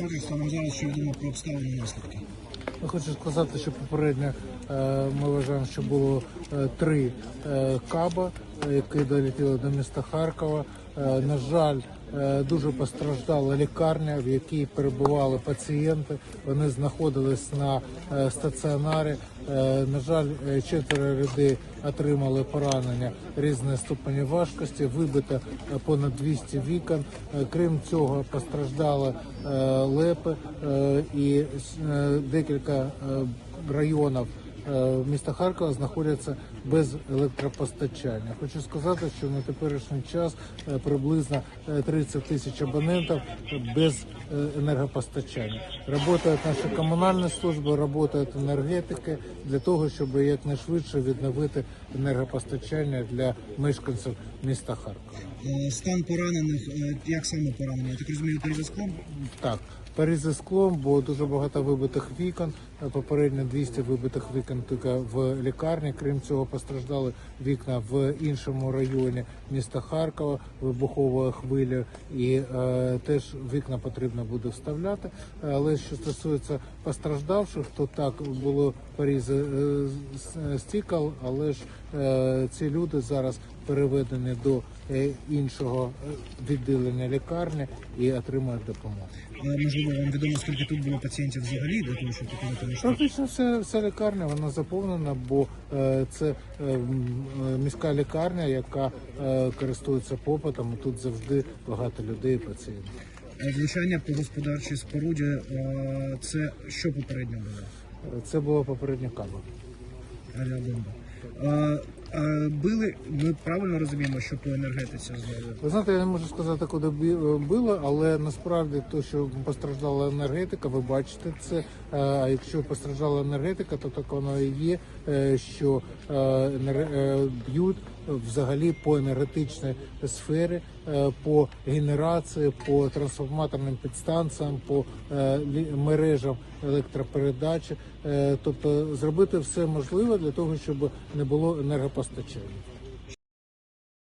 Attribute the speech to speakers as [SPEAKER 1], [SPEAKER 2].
[SPEAKER 1] Нам зараз що відомо про обставини наслідки.
[SPEAKER 2] Хочу сказати, що попередньо е, ми вважаємо, що було е, три е, каба, які долетіли до міста Харкова. Е, На жаль, е, дуже постраждала лікарня, в якій перебували пацієнти. Вони знаходились на е, стаціонарі. На жаль, четверо людей отримали поранення різної ступені важкості. Вибито понад 200 вікон. Крім цього, постраждали лепи і декілька районів міста Харкова знаходяться без електропостачання. Хочу сказати, що на теперішній час е, приблизно е, 30 тисяч абонентів без е, енергопостачання. Работають наші комунальні служби, працюють енергетики для того, щоб якнайшвидше відновити енергопостачання для мешканців міста Харкова.
[SPEAKER 1] Е, Стан поранених, е, як саме поранені? Я так розумію, перев'язком?
[SPEAKER 2] Так, перези склом, бо дуже багато вибитих вікон. Е, Попередньо 200 вибитих вікон тільки в лікарні. Крім цього, постраждали вікна в іншому районі міста Харкова вибуховою хвилею, і е, теж вікна потрібно буде вставляти. Е, Але що стосується постраждавших, то так було порізи е, стікал, але ж е, ці люди зараз переведені до е, іншого е, відділення лікарні і отримують допомогу.
[SPEAKER 1] Е, Можливо, вам відомо, скільки тут було пацієнтів взагалі для того, щоб наш
[SPEAKER 2] Практично вся, вся лікарня вона заповнена, бо е, це міська лікарня, яка користується попитом. Тут завжди багато людей і пацієнтів.
[SPEAKER 1] Влучання по господарчій споруді. Це що попередньо було?
[SPEAKER 2] Це було попередня кава.
[SPEAKER 1] Авіабомба. Е, е, Били, ми правильно розуміємо, що по енергетиці знову.
[SPEAKER 2] Ви знаєте, я не можу сказати, куди бі- було, але насправді то, що постраждала енергетика, ви бачите це. Е, А якщо постраждала енергетика, то так воно і є, е, що е, е, б'ють взагалі по енергетичній сфері, е, по генерації, по трансформаторним підстанціям, по е, мережам електропередачі, Е, тобто зробити все можливе для того, щоб не було енергопостачання. the chair.